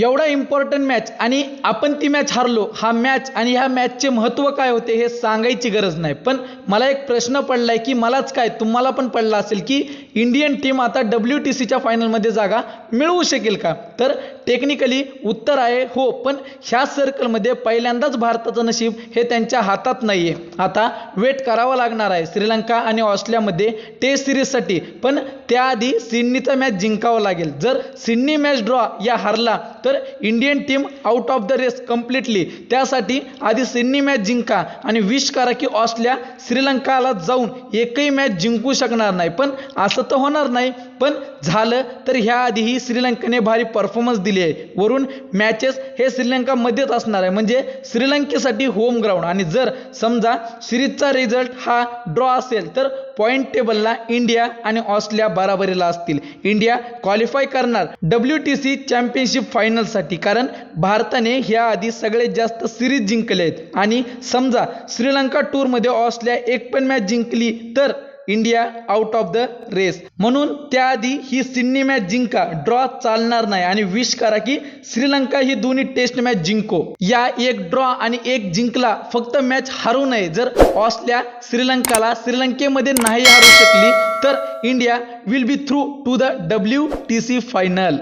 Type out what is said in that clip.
एवढा important match आणि आपण ती मॅच हारलो हा मॅच आणि ह्या मॅचचे महत्त्व काय होते हे सांगायची गरज नाही. पण मला एक प्रश्न पडलाय की मलाच काय तुम्हाला पण पडला असेल की इंडियन टीम आता डब्ल्यू टी सीच्या फायनलमध्ये जागा मिळवू शकेल का? तर टेक्निकली उत्तर आहे हो पण ह्या सर्कलमध्ये पहिल्यांदाच भारताचं नशीब हे त्यांच्या हातात नाही आहे आता वेट करावा लागणार आहे. श्रीलंका आणि ऑस्ट्रेलियामध्ये टेस्ट सिरीजसाठी पण त्याआधी सिडनीचा मॅच जिंकावा लागेल. जर सिडनी मॅच ड्रॉ या हारला तर Indian team out of the race completely त्यासाठी आधी सिडनी मॅच जिंका आणि विश करा की ऑस्ट्रेलिया श्रीलंकाला जाऊन एकही मॅच जिंकू शकणार नाही. पण असं तर होणार नाही. पण झालं तर ह्या आधीही श्रीलंकेने भारी परफॉर्मन्स दिली आहे. वरून मॅचेस हे श्रीलंकामध्येच असणार आहे. म्हणजे श्रीलंकेसाठी होम ग्राउंड आणि जर समजा सिरीजचा रिझल्ट हा ड्रॉ असेल तर पॉईंट टेबलला इंडिया आणि ऑस्ट्रेलिया बराबरीला असतील. इंडिया क्वालिफाय करणार डब्ल्यू टी सी चॅम्पियनशिप फायनलसाठी कारण भारताने ह्या आधी सगळ्यात जास्त सिरीज जिंकले आहेत आणि समजा श्रीलंका टूरमध्ये ऑस्ट्रेलिया एक पण मॅच जिंकली तर India out of the race म्हणून त्याआधी ही सिडनी मॅच जिंका ड्रॉ चालणार नाही. आणि विश करा की श्रीलंका ही दोन्ही टेस्ट मॅच जिंको. या एक ड्रॉ आणि एक जिंकला फक्त मॅच हारू नये. जर ऑस्ट्रेलिया श्रीलंकाला श्रीलंकेमध्ये नाही हारू शकली तर India will be through to the W T C final